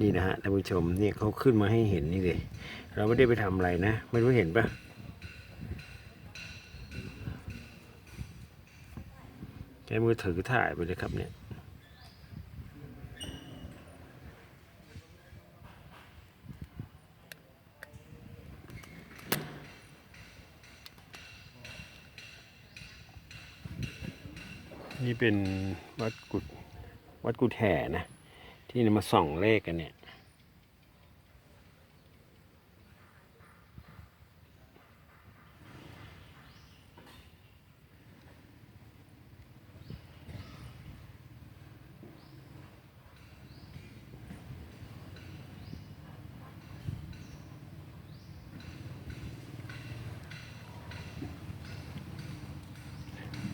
นี่นะฮะท่านผู้ชมนี่เขาขึ้นมาให้เห็นนี่เลยเราไม่ได้ไปทำอะไรนะ ไม่รู้เห็นปะใช้มือถือถ่ายไปเลยครับเนี่ยนี่เป็นวัดกุดวัดกุดแห่นะ ที่มาส่องเลขกันเนี่ย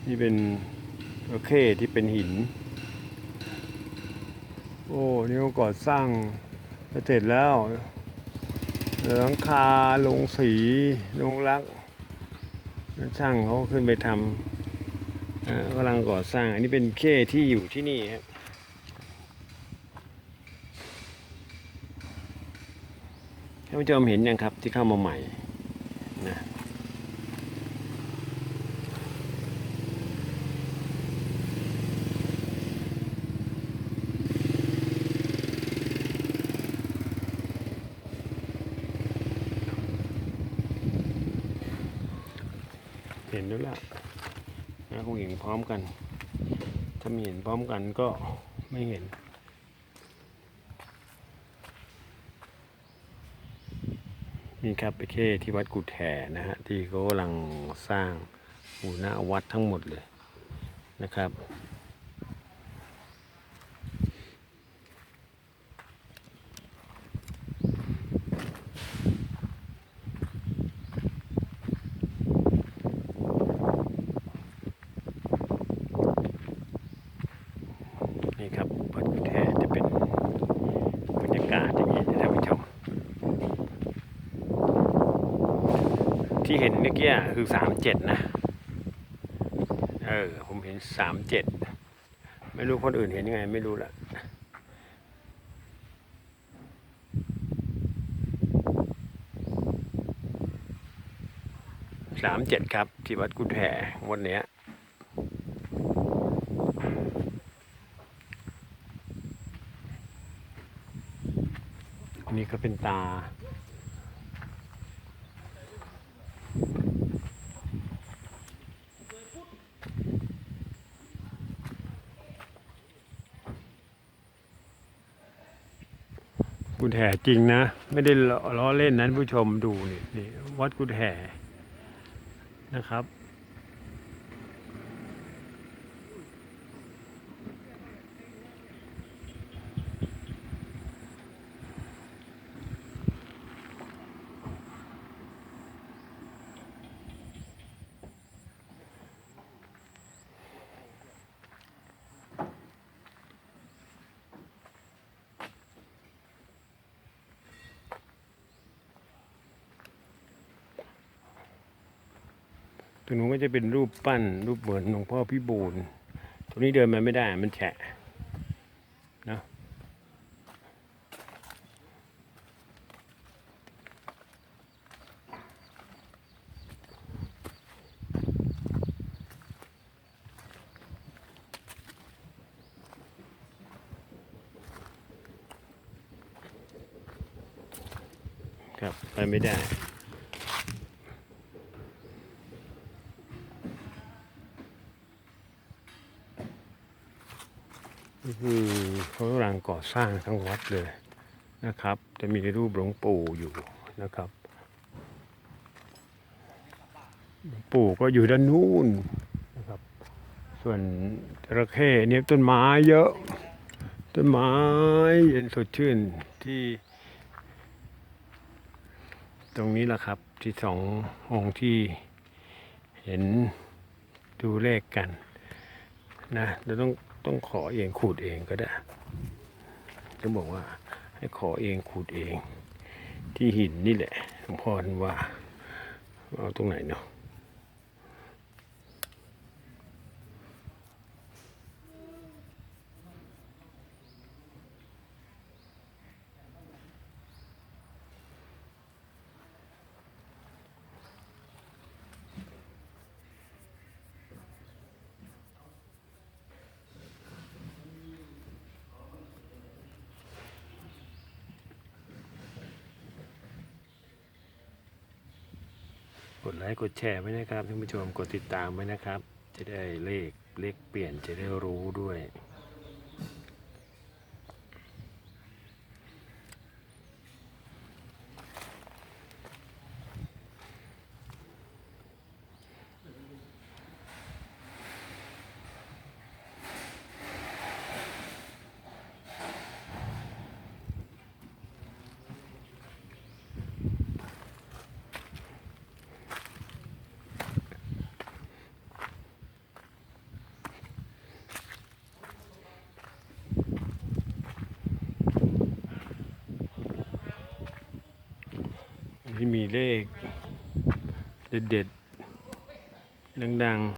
นี่เป็นโอเคที่เป็นหิน โอ้นี่ก็ก่อสร้างจะเสร็จแล้วหลังคาลงสีลงรักช่างเขาขึ้นไปทำกำลังก่อสร้าง อันนี้เป็นเคที่อยู่ที่นี่ครับท่านผู้ชมเห็นยังครับที่เข้ามาใหม่ เห็นด้วยละนะคงเห็นพร้อมกัน ถ้าไม่เห็นพร้อมกันก็ไม่เห็นนี่ครับไปเคที่วัดกุฏแห่นะฮะที่เขากำลังสร้างอูหน้าวัดทั้งหมดเลยนะครับ นี่ครับวัดกุดแห่จะเป็นบรรยากาศอย่างนี้นะท่านผู้ชม ที่เห็นเมื่อกี้คือสามเจ็ดนะ เออ ผมเห็นสามเจ็ด ไม่รู้คนอื่นเห็นยังไง ไม่รู้ละสามเจ็ดครับ ที่วัดกุดแห่วันเนี้ยอันนี้ก็เป็นตา กุดแห่จริงนะ ไม่ได้ล้อเล่นนั้นผู้ชมดูนี่นี่วัดกุดแห่นะครับ รงนู้นก็จะเป็นรูปปั้น รูปเหมือนหลวงพ่อพี่บูลตรงนี้เดินมาไม่ได้มันแฉะนะครับ ไปไม่ได้ คือเขากำลังก่อสร้างทั้งวัดเลยนะครับ จะมีรูปหลวงปู่อยู่นะครับหลวงปู่ก็อยู่ด้านนู้นนะครับ ส่วนจระเข้เนี่ยต้นไม้เยอะ ต้นไม้เย็นสดชื่นที่ ตรงนี้แหละครับที่สององค์ที่เห็นดูเลขกันนะเราต้อง ต้องขอเองขูดเองก็ได้ จะบอกว่าให้ขอเองขูดเอง ที่หินนี่แหละหลวงพ่อท่านว่า เอาตรงไหนเนาะ กดไลค์กดแชร์ไว้นะครับท่านผู้ชมกดติดตามไว้นะครับ จะได้เลขเลขเปลี่ยนจะได้รู้ด้วย ที่มีเลข เด็ดๆ ดัง ๆ